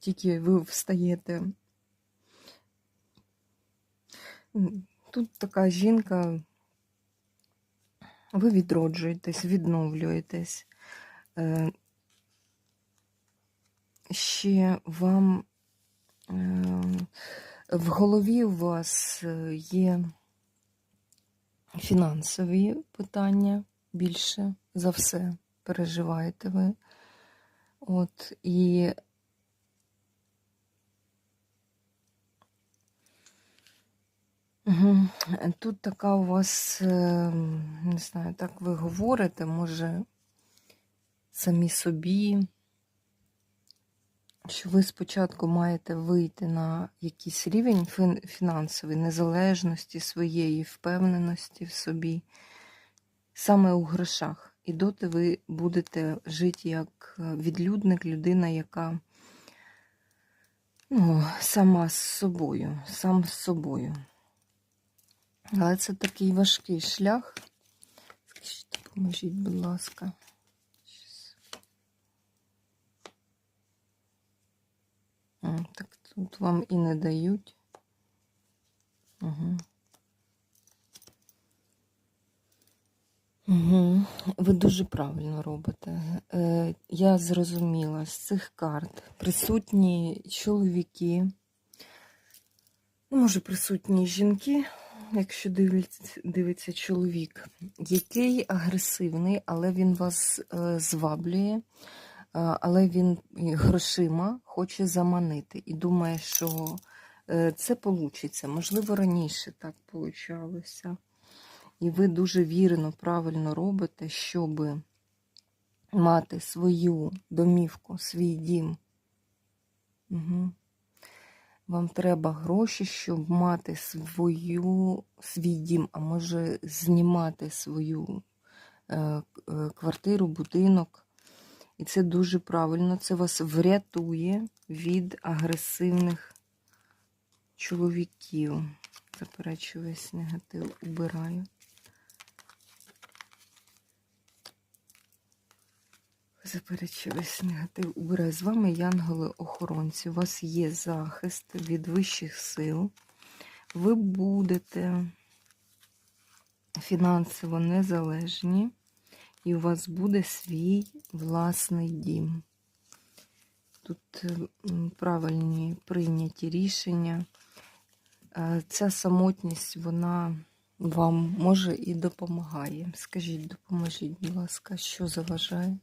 тільки ви встаєте. Тут така жінка, ви відроджуєтесь, відновлюєтесь. Е, Ще вам е, в голові у вас е, є фінансові питання більше за все переживаєте ви. От і Тут така у вас, е, не знаю, так ви говорите, може, самі собі, що ви спочатку маєте вийти на якийсь рівень фін- фінансової незалежності своєї, впевненості в собі, саме у грошах. І доти ви будете жити як е, відлюдник, людина, яка ну, сама з собою, сам з собою. Але це такий важкий шлях. Скажіть, допоможіть, будь ласка. Так тут вам і не дають. Угу. Угу. Ви дуже правильно робите. Е, я зрозуміла з цих карт присутні чоловіки, ну, може, присутні жінки, якщо дивиться, дивиться чоловік, який агресивний, але він вас е, зваблює, е, але він грошима хоче заманити і думає, що е, це вийде. Можливо, раніше так получалося. І ви дуже вірно, правильно робите, щоб мати свою домівку, свій дім. Угу. Вам треба гроші, щоб мати свою, свій дім, а може знімати свою е, е, квартиру, будинок. І це дуже правильно. Це вас врятує від агресивних чоловіків. Заперечу весь негатив, убираю. Заперечу весь негатив. Убираю з вами, янголи-охоронці. У вас є захист від вищих сил. Ви будете фінансово незалежні, і у вас буде свій власний дім. Тут правильні прийняті рішення. Е, Ця самотність, вона вам може і допомагає. Скажіть, допоможіть, будь ласка, що заважає?